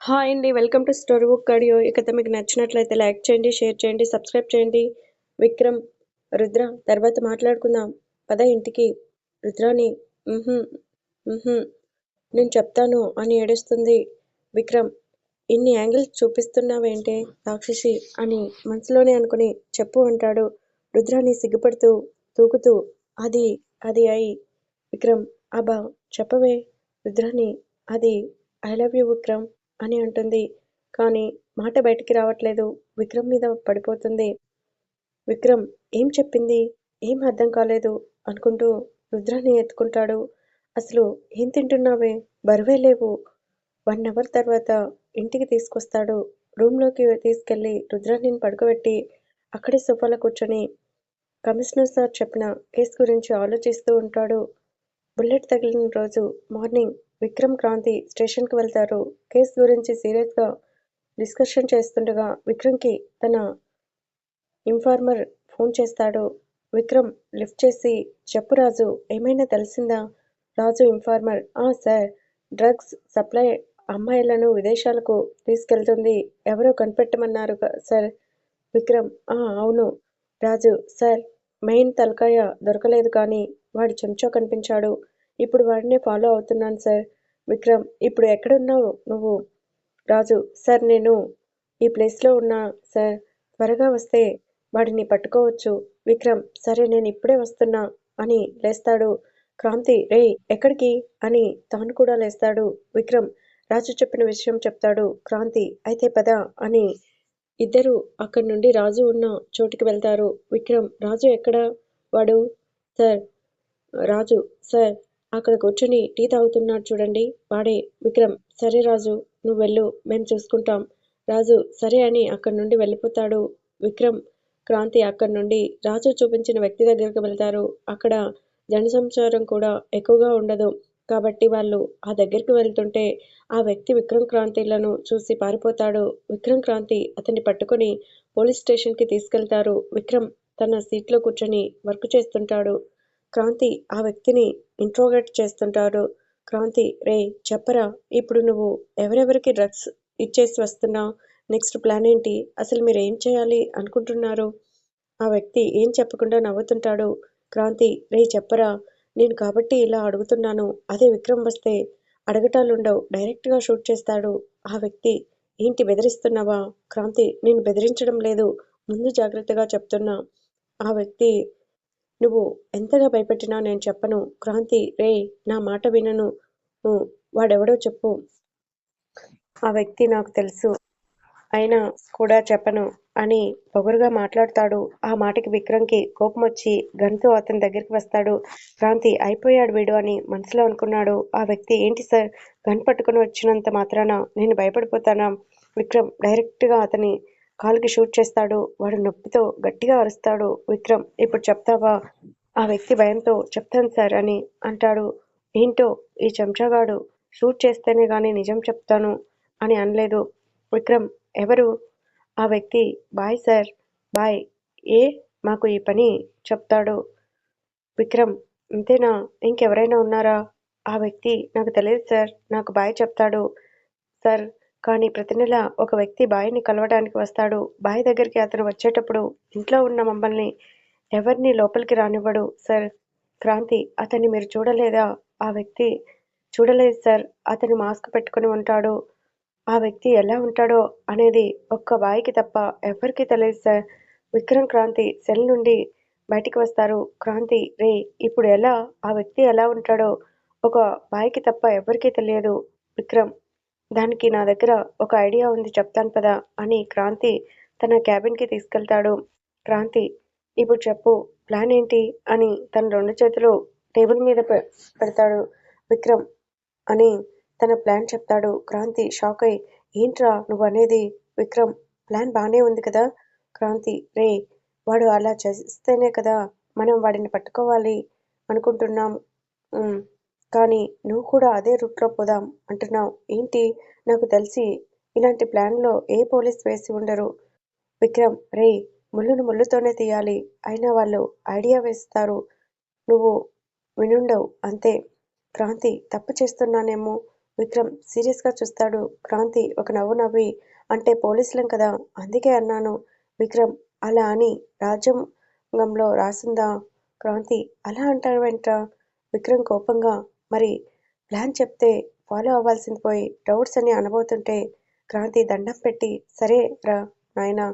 Hi అండి welcome to story book audio. ఈ కథ మీకు నచ్చినట్లయితే లైక్ చేయండి షేర్ చేయండి సబ్స్క్రైబ్ చేయండి. విక్రమ్ రుద్ర తర్వాత మాట్లాడుకుందాం. పద ఇంటికి. రుద్రాని నేను చెప్తాను అని ఏడుస్తుంది విక్రమ్. ఇన్ని యాంగిల్స్ చూపిస్తున్నావేంటే రాక్షసి అని మనసులోనే అనుకుని చెప్పు అంటాడు రుద్రాని సిగ్గుపడుతూ తూకుతూ అది అది అయి. విక్రమ్ అబ్బా చెప్పవే. రుద్రాని అది ఐ లవ్ యూ విక్రమ్. అని అంటుంది. కానీ మాట బయటికి రావట్లేదు. విక్రమ్ మీద పడిపోతుంది. విక్రమ్ ఏం చెప్పింది? ఏం అర్థం కాలేదు అనుకుంటూ రుద్రాన్ని ఎత్తుకుంటాడు. అసలు ఏం తింటున్నావే? బరువే లేవు. వన్ అవర్ తర్వాత ఇంటికి తీసుకొస్తాడు. రూమ్లోకి తీసుకెళ్ళి రుద్రాన్ని పడుకోబెట్టి అక్కడే సోఫాలో కూర్చొని కమిషనర్ సార్ చెప్పిన కేసు గురించి ఆలోచిస్తూ ఉంటాడు. బుల్లెట్ తగిలిన రోజు మార్నింగ్ విక్రమ్ క్రాంతి స్టేషన్కి వెళ్తారు. కేసు గురించి సీరియస్గా డిస్కషన్ చేస్తుండగా విక్రమ్కి తన ఇన్ఫార్మర్ ఫోన్ చేస్తాడు. విక్రమ్ లిఫ్ట్ చేసి చెప్పు రాజు ఏమైనా తెలిసిందా? రాజు ఇన్ఫార్మర్. ఆ సార్. డ్రగ్స్ సప్లై అమ్మాయిలను విదేశాలకు తీసుకెళ్తుంది. ఎవరో కనిపెట్టమన్నారు సార్. విక్రమ్ ఆ అవును. రాజు సార్ మెయిన్ తలకాయ దొరకలేదు కానీ వాడి చెంచా కనిపించాడు. ఇప్పుడు వాడినే ఫాలో అవుతున్నాను సార్. విక్రమ్ ఇప్పుడు ఎక్కడున్నావు? నువ్వు? రాజు సార్ నేను ఈ ప్లేస్లో ఉన్నా సార్. త్వరగా వస్తే వాడిని పట్టుకోవచ్చు. విక్రమ్ సరే నేను ఇప్పుడే వస్తున్నా అని లేస్తాడు. క్రాంతి రే ఎక్కడికి? అని తాను కూడా లేస్తాడు. విక్రమ్ రాజు చెప్పిన విషయం చెప్తాడు. క్రాంతి అయితే పద అని ఇద్దరు అక్కడి నుండి రాజు ఉన్న చోటుకి వెళ్తారు. విక్రమ్ రాజు ఎక్కడ? వాడు? సార్ రాజు సార్ అక్కడ కూర్చొని టీ తాగుతున్నాడు చూడండి. వాడే విక్రమ్ సరే రాజు నువ్వు వెళ్ళు మేము చూసుకుంటాం. రాజు సరే అని అక్కడి నుండి వెళ్ళిపోతాడు. విక్రమ్ క్రాంతి అక్కడి నుండి రాజు చూపించిన వ్యక్తి దగ్గరికి వెళ్తారు. అక్కడ జనసంచారం కూడా ఎక్కువగా ఉండదు. కాబట్టి వాళ్ళు ఆ దగ్గరికి వెళ్తుంటే ఆ వ్యక్తి విక్రమ్ క్రాంతిలను చూసి పారిపోతాడు. విక్రమ్ క్రాంతి అతన్ని పట్టుకొని పోలీస్ స్టేషన్కి తీసుకెళ్తారు. విక్రమ్ తన సీట్లో కూర్చొని వర్క్ చేస్తుంటాడు. క్రాంతి ఆ వ్యక్తిని ఇంట్రోగేట్ చేస్తుంటాడు. క్రాంతి రే చెప్పరా? ఇప్పుడు నువ్వు ఎవరెవరికి డ్రగ్స్ ఇచ్చేసి వస్తున్నావు నెక్స్ట్ ప్లాన్ ఏంటి? అసలు మీరు ఏం చేయాలి అనుకుంటున్నారు? ఆ వ్యక్తి ఏం చెప్పకుండా నవ్వుతుంటాడు. క్రాంతి రే చెప్పరా? నేను కాబట్టి ఇలా అడుగుతున్నాను. అదే విక్రమ్ వస్తే అడగటాలుండవు. డైరెక్ట్గా షూట్ చేస్తాడు. ఆ వ్యక్తి ఏంటి బెదిరిస్తున్నావా? క్రాంతి నేను బెదిరించడం లేదు. ముందు జాగ్రత్తగా చెప్తున్నా. ఆ వ్యక్తి నువ్వు ఎంతగా భయపెట్టినా నేను చెప్పను. క్రాంతి రే నా మాట వినను. వాడెవడో చెప్పు. ఆ వ్యక్తి నాకు తెలుసు. అయినా కూడా చెప్పను అని పొగరుగా మాట్లాడతాడు. ఆ మాటకి విక్రమ్కి కోపం వచ్చి గన్తో అతని దగ్గరికి వస్తాడు. క్రాంతి అయిపోయాడు వీడు అని మనసులో అనుకున్నాడు. ఆ వ్యక్తి ఏంటి సార్? గన్ పట్టుకుని వచ్చినంత మాత్రాన నేను భయపడిపోతానా? విక్రమ్ డైరెక్ట్గా అతని కాలుకి షూట్ చేస్తాడు వాడు నొప్పితో గట్టిగా అరుస్తాడు. విక్రమ్ ఇప్పుడు చెప్తావా? ఆ వ్యక్తి భయంతో చెప్తాను సార్ అని అంటాడు. ఏంటో ఈ చెంచాగాడు షూట్ చేస్తేనే కానీ నిజం చెప్తాను అని అనలేదు. విక్రమ్ ఎవరు? ఆ వ్యక్తి బాయ్ సార్ బాయ్ ఏ? మాకు ఈ పని చెప్తాడు. విక్రమ్ అంతేనా ఇంకెవరైనా ఉన్నారా? ఆ వ్యక్తి నాకు తెలియదు సార్ నాకు బాయ్ చెప్తాడు. సార్ కానీ ప్రతి నెల ఒక వ్యక్తి బాయిని కలవడానికి వస్తాడు. బాయ్ దగ్గరికి అతను వచ్చేటప్పుడు ఇంట్లో ఉన్న మమ్మల్ని ఎవరిని లోపలికి రానివ్వడు సార్. క్రాంతి అతన్ని మీరు చూడలేదా? ఆ వ్యక్తి చూడలేదు సార్. అతను మాస్క్ పెట్టుకుని ఉంటాడు. ఆ వ్యక్తి ఎలా ఉంటాడో అనేది ఒక్క బాయికి తప్ప ఎవరికీ తెలియదు సార్. విక్రమ్ క్రాంతి సెల్ నుండి బయటికి వస్తారు. క్రాంతి రే ఇప్పుడు ఎలా? ఆ వ్యక్తి ఎలా ఉంటాడో ఒక బాయికి తప్ప ఎవరికీ తెలియదు. విక్రమ్ దానికి నా దగ్గర ఒక ఐడియా ఉంది చెప్తాను పదా అని క్రాంతి తన క్యాబిన్కి తీసుకెళ్తాడు. క్రాంతి ఇప్పుడు చెప్పు ప్లాన్ ఏంటి? అని తన రెండు చేతులు టేబుల్ మీద పెడతాడు విక్రమ్ అని తన ప్లాన్ చెప్తాడు. క్రాంతి షాక్ అయి ఏంట్రా నువ్వు అనేది విక్రమ్ ప్లాన్ బాగానే ఉంది కదా? క్రాంతి రే వాడు అలా చేస్తేనే కదా మనం వాడిని పట్టుకోవాలి అనుకుంటున్నాం. కానీ నువ్వు కూడా అదే రూట్లో పోదాం అంటున్నావు ఏంటి నాకు తెలిసి ఇలాంటి ప్లాన్లో ఏ పోలీస్ వేసి ఉండరు విక్రమ్ రే ముళ్ళును ముళ్ళుతోనే తీయాలి అయినా వాళ్ళు ఐడియా వేస్తారు నువ్వు వినుండవు అంతే క్రాంతి తప్పు చేస్తున్నానేమో విక్రమ్ సీరియస్గా చూస్తాడు. క్రాంతి ఒక నవ్వు నవ్వి అంటే పోలీసులం కదా అందుకే అన్నాను. విక్రమ్ అలా అని రాజ్యాంగంలో రాసుందా? క్రాంతి అలా అంటావేంట్రా? విక్రమ్ కోపంగా మరి ప్లాన్ చెప్తే ఫాలో అవ్వాల్సింది పోయి డౌట్స్ అని అనబోతుంటే క్రాంతి దండం పెట్టి సరే రా నాయనా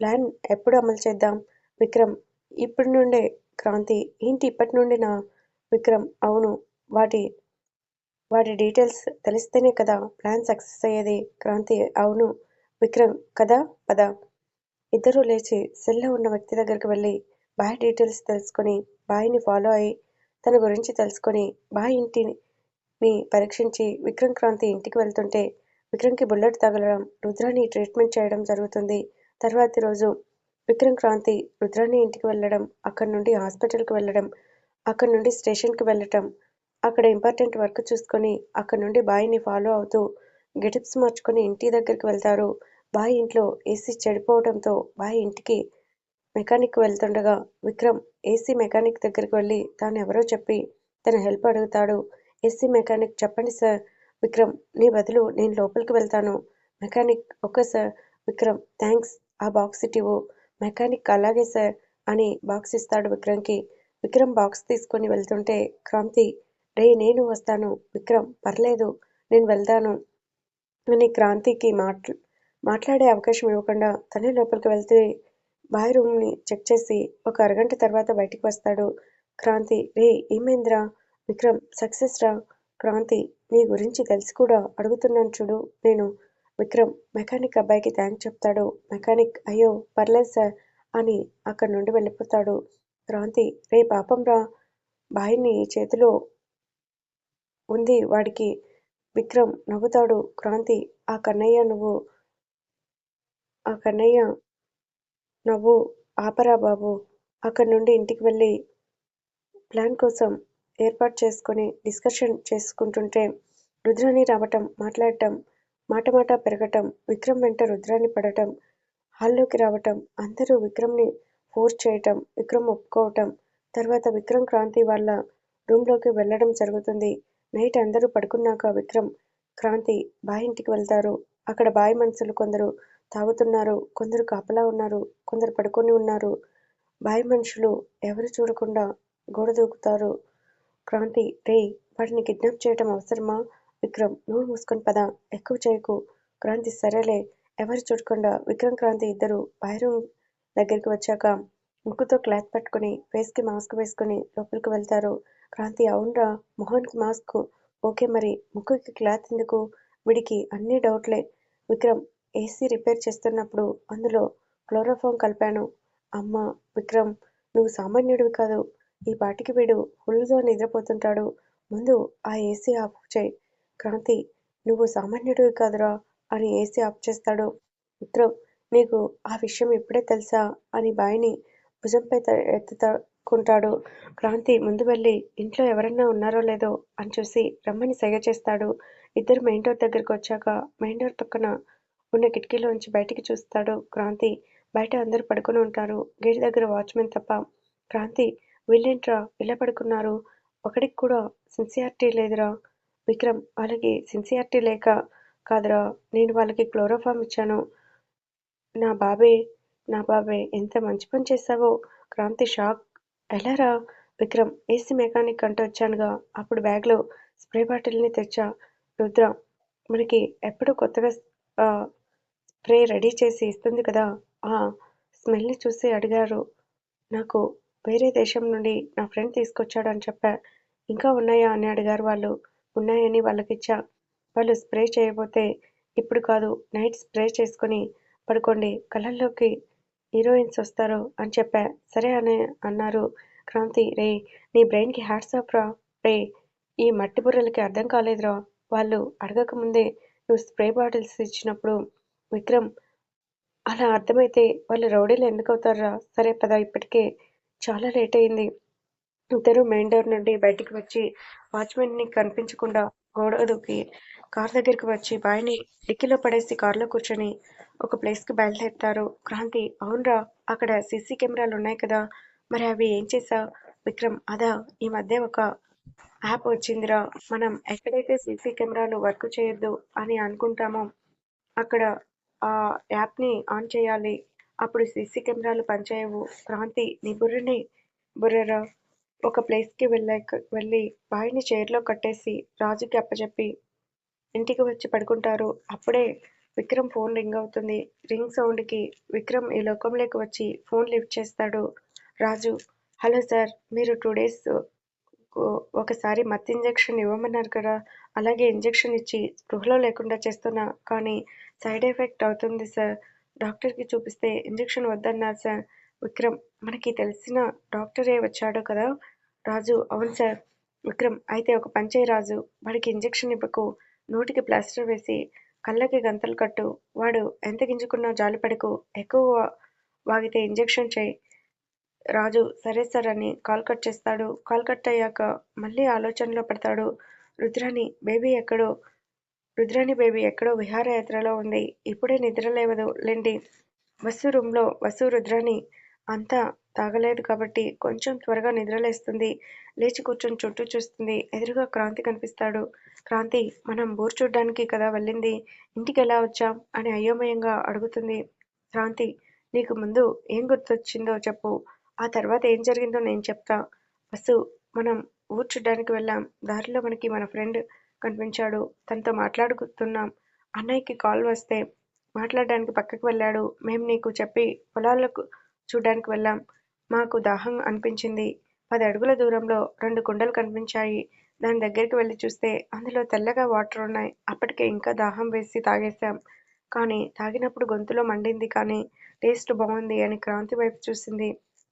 ప్లాన్ ఎప్పుడు అమలు చేద్దాం? విక్రమ్ ఇప్పటి నుండే క్రాంతి ఏంటి ఇప్పటి నుండి నా విక్రమ్ అవును వాటి వాటి డీటెయిల్స్ తెలిస్తేనే కదా ప్లాన్ సక్సెస్ అయ్యేది. క్రాంతి అవును విక్రమ్ కదా పద. ఇద్దరూ లేచి సెల్లో ఉన్న వ్యక్తి దగ్గరికి వెళ్ళి బాయ్ డీటెయిల్స్ తెలుసుకొని బాయ్ని ఫాలో అయి తన గురించి తెలుసుకొని బా ఇంటిని పరీక్షించి విక్రమ్ క్రాంతి ఇంటికి వెళ్తుంటే విక్రమ్కి బుల్లెట్ తగలడం రుద్రాని ట్రీట్మెంట్ చేయడం జరుగుతుంది. తర్వాతి రోజు విక్రమ్ క్రాంతి రుద్రాని ఇంటికి వెళ్ళడం అక్కడి నుండి హాస్పిటల్కి వెళ్ళడం అక్కడి నుండి స్టేషన్కి వెళ్ళటం అక్కడ ఇంపార్టెంట్ వర్క్ చూసుకొని అక్కడ నుండి బాయ్ని ఫాలో అవుతూ గెటప్స్ మార్చుకొని ఇంటి దగ్గరికి వెళ్తారు. బాయ్ ఇంట్లో ఏసీ చెడిపోవడంతో బాయ్ ఇంటికి మెకానిక్ వెళ్తుండగా విక్రమ్ ఏసీ మెకానిక్ దగ్గరికి వెళ్ళి తాను ఎవరో చెప్పి తన హెల్ప్ అడుగుతాడు. ఏసీ మెకానిక్ చెప్పండి సార్ విక్రమ్ నీ బదులు నేను లోపలికి వెళ్తాను. Mechanic okay sir Vikram thanks ఆ బాక్స్ ఇటివ్వు. మెకానిక్ అలాగే సార్ అని బాక్స్ ఇస్తాడు విక్రమ్కి. విక్రమ్ బాక్స్ తీసుకొని వెళ్తుంటే క్రాంతి రే నేను వస్తాను విక్రమ్ పర్లేదు నేను వెళ్తాను అని క్రాంతికి మాట్లా మాట్లాడే అవకాశం ఇవ్వకుండా తనే లోపలికి వెళ్తే బాయ్ రూమ్ని చెక్ చేసి ఒక అరగంట తర్వాత బయటికి వస్తాడు. క్రాంతి రే ఏమైందిరా? విక్రమ్ సక్సెస్ రా క్రాంతి నీ గురించి తెలిసి కూడా అడుగుతున్నాను చూడు నేను. విక్రమ్ మెకానిక్ అబ్బాయికి థ్యాంక్స్ చెప్తాడు. మెకానిక్ అయ్యో పర్లేదు సార్ అని అక్కడి నుండి వెళ్ళిపోతాడు. క్రాంతి రే పాపంరా రా బాయిని చేతిలో ఉంది వాడికి విక్రమ్ నవ్వుతాడు. క్రాంతి ఆ కన్నయ్య నువ్వు ఆ కన్నయ్య నవ్వు ఆపరా బాబూ అక్కడి నుండి ఇంటికి వెళ్ళి ప్లాన్ కోసం ఏర్పాటు చేసుకొని డిస్కషన్ చేసుకుంటుంటే రుద్రాణి రావటం మాట్లాడటం మాట మాట పెరగటం విక్రమ్ వెంట రుద్రాణి పడటం హాల్లోకి రావటం అందరూ విక్రమ్ని ఫోర్స్ చేయటం విక్రమ్ ఒప్పుకోవటం తర్వాత విక్రమ్ క్రాంతి వాళ్ళ రూమ్లోకి వెళ్ళడం జరుగుతుంది. నైట్ అందరూ పడుకున్నాక విక్రమ్, క్రాంతి బాయ్ ఇంటికి వెళ్తారు. అక్కడ బాయ్ మనుషులు కొందరు తాగుతున్నారు. కొందరు కాపలా ఉన్నారు. కొందరు పడుకొని ఉన్నారు. బాయ్ మనుషులు ఎవరు చూడకుండా గోడ దూకుతారు. క్రాంతి రే వాటిని కిడ్నాప్ చేయటం అవసరమా? విక్రమ్ నువ్వు మూసుకొని పద. ఎక్కువ చేయకు. క్రాంతి సరేలే. ఎవరు చూడకుండా విక్రమ్ క్రాంతి ఇద్దరు బాయ్ రూమ్ దగ్గరికి వచ్చాక ముక్కుతో క్లాత్ పట్టుకొని ఫేస్కి మాస్క్ వేసుకొని లోపలికి వెళ్తారు. క్రాంతి అవునరా మొహానికి మాస్క్ ఓకే మరి ముక్కుకి క్లాత్ ఎందుకు? వీడికి అన్ని డౌట్లే. విక్రమ్ ఏసీ రిపేర్ చేస్తున్నప్పుడు అందులో క్లోరోఫామ్ కలిపాను. అమ్మ విక్రమ్ నువ్వు సామాన్యుడివి కాదు. ఈ పాటికి వీడు ఫుల్గా నిద్రపోతుంటాడు. ముందు ఆ ఏసీ ఆఫ్ చేయి క్రాంతి నువ్వు సామాన్యుడివి కాదురా అని ఏసీ ఆఫ్ చేస్తాడు. విక్రమ్ నీకు ఆ విషయం ఇప్పుడే తెలుసా అని బాయిని భుజంపై ఎత్తుకుంటాడు. క్రాంతి ముందు వెళ్ళి ఇంట్లో ఎవరన్నా ఉన్నారో లేదో అని చూసి రమ్మని సైగ చేస్తాడు. ఇద్దరు మెయిన్ డోర్ దగ్గరకు వచ్చాక మెయిన్ డోర్ పక్కన ఉన్న కిటికీలోంచి బయటికి చూస్తాడు క్రాంతి. బయట అందరూ పడుకొని ఉంటారు. గేట్ దగ్గర వాచ్మెన్ తప్ప. క్రాంతి వీళ్ళేంట్రా ఇలా పడుకున్నారు? ఒకడికి కూడా సిన్సియారిటీ లేదురా. విక్రమ్ వాళ్ళకి సిన్సియారిటీ లేక కాదురా నేను వాళ్ళకి క్లోరోఫామ్ ఇచ్చాను. నా బాబే నా బాబే ఎంత మంచి పని చేశావో క్రాంతి షాక్ ఎలారా? విక్రమ్ ఏసీ మెకానిక్ అంటూ వచ్చానుగా అప్పుడు బ్యాగ్లో స్ప్రే బాటిల్ని తెచ్చా. రుద్ర మనకి ఎప్పుడూ కొత్తగా ఆ స్ప్రే రెడీ చేసి ఇస్తుంది కదా ఆ స్మెల్ని చూసి అడిగారు. నాకు వేరే దేశం నుండి నా ఫ్రెండ్ తీసుకొచ్చాడు అని చెప్పా. ఇంకా ఉన్నాయా అని అడిగారు వాళ్ళు. ఉన్నాయని వాళ్ళకిచ్చా. వాళ్ళు స్ప్రే చేయబోతే ఇప్పుడు కాదు నైట్ స్ప్రే చేసుకొని పడుకోండి కళ్ళల్లోకి హీరోయిన్స్ వస్తారు అని చెప్పా. సరే అని అన్నారు. క్రాంతి రే నీ బ్రెయిన్కి హ్యాట్స్ ఆఫ్ రా రే ఈ మట్టి బుర్రలకి అర్థం కాలేదురా వాళ్ళు అడగక ముందే నువ్వు స్ప్రే బాటిల్స్ ఇచ్చినప్పుడు విక్రమ్ అలా అర్థమైతే వాళ్ళు రౌడీలు ఎందుకవుతారురా సరే పద ఇప్పటికే చాలా లేట్ అయింది. ఇద్దరు మెయిన్ డోర్ నుండి బయటికి వచ్చి వాచ్మెన్ని కనిపించకుండా గోడ దూకి కార్ దగ్గరికి వచ్చి బాయ్ని డిక్కీలో పడేసి కారులో కూర్చొని ఒక ప్లేస్కి క్రాంతి అవునరా అక్కడ సీసీ కెమెరాలు ఉన్నాయి కదా మరి అవి ఏం చేసా విక్రమ్ అదా ఈ మధ్య ఒక యాప్ వచ్చిందిరా మనం ఎక్కడైతే సీసీ కెమెరాలు వర్క్ చేయొద్దు అని అనుకుంటామో అక్కడ ఆ యాప్ని ఆన్ చేయాలి. అప్పుడు సీసీ కెమెరాలు పనిచేయవు. క్రాంతి నీ బుర్రని బుర్రరా? ఒక ప్లేస్కి వెళ్ళాక వెళ్ళి బాయ్ని చైర్లో కట్టేసి రాజుకి అప్పచెప్పి ఇంటికి వచ్చి పడుకుంటారు. అప్పుడే విక్రమ్ ఫోన్ రింగ్ అవుతుంది. రింగ్ సౌండ్కి విక్రమ్ ఈ లోకంలోకి వచ్చి ఫోన్ లిఫ్ట్ చేస్తాడు. రాజు హలో సార్ మీరు టూ డేస్ ఒకసారి మత్ ఇంజెక్షన్ ఇవ్వమన్నారు కదా? అలాగే ఇంజెక్షన్ ఇచ్చి స్పృహలో లేకుండా చేస్తున్నా. కానీ సైడ్ ఎఫెక్ట్ అవుతుంది సార్. డాక్టర్కి చూపిస్తే ఇంజెక్షన్ వద్దన్నారు సార్. విక్రమ్ మనకి తెలిసిన డాక్టరే వచ్చాడు కదా. రాజు అవును సార్. విక్రమ్ అయితే ఒక పంచే రాజు. వాడికి ఇంజెక్షన్ ఇవ్వకు. నోటికి ప్లాస్టర్ వేసి కళ్ళకి గంతలు కట్టు. వాడు ఎంత గింజుకున్నా జాలిపడకు ఎక్కువ వాగితే ఇంజెక్షన్ చేయి. రాజు సరే సార్ అని కాల్ కట్ చేస్తాడు. కాల్ కట్ అయ్యాక మళ్ళీ ఆలోచనలో పడతాడు. రుద్రాని బేబీ ఎక్కడో రుద్రాని బేబీ ఎక్కడో విహారయాత్రలో ఉంది. ఇప్పుడే నిద్ర లేవదు. లేండి. వసు రూమ్లో వసు రుద్రాని అంతా తాగలేదు కాబట్టి కొంచెం త్వరగా నిద్రలేస్తుంది లేచి కూర్చొని చుట్టూ చూస్తుంది. ఎదురుగా క్రాంతి కనిపిస్తాడు. క్రాంతి మనం బోర్ చూడ్డానికి కదా వెళ్ళింది. ఇంటికి ఎలా వచ్చాం? అని అయోమయంగా అడుగుతుంది క్రాంతి. నీకు ముందు ఏం గుర్తొచ్చిందో చెప్పు. ఆ తర్వాత ఏం జరిగిందో నేను చెప్తా. వసు మనం ఊరు చూడ్డానికి వెళ్ళాం. దారిలో మనకి మన ఫ్రెండ్ కనిపించాడు. తనతో మాట్లాడుతున్నాం. అన్నయ్యకి కాల్ వస్తే మాట్లాడడానికి పక్కకి వెళ్ళాడు. మేము నీకు చెప్పి పొలాలకు చూడ్డానికి వెళ్ళాం. మాకు దాహం అనిపించింది. పది అడుగుల దూరంలో రెండు కుండలు కనిపించాయి. దాని దగ్గరికి వెళ్ళి చూస్తే అందులో తెల్లగా వాటర్ ఉన్నాయి. అప్పటికే ఇంకా దాహం వేసి తాగేశాం. కానీ తాగినప్పుడు గొంతులో మండింది కానీ టేస్ట్ బాగుంది అని క్రాంతి వైపు చూసింది.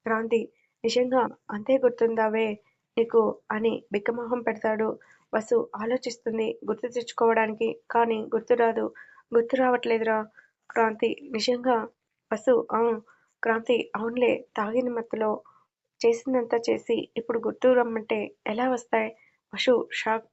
క్రాంతి నిజంగా అంతే గుర్తుందావే? నీకు అని బిక్కమొహం పెడతాడు. వసు ఆలోచిస్తుంది గుర్తు తెచ్చుకోవడానికి కానీ గుర్తురాదు గుర్తు రావట్లేదురా క్రాంతి. నిజంగా వసు అవును క్రాంతి అవునులే తాగిన మత్తులో. చేసిందంతా చేసి ఇప్పుడు గుర్తు రమ్మంటే ఎలా వస్తాయి? వసు షాక్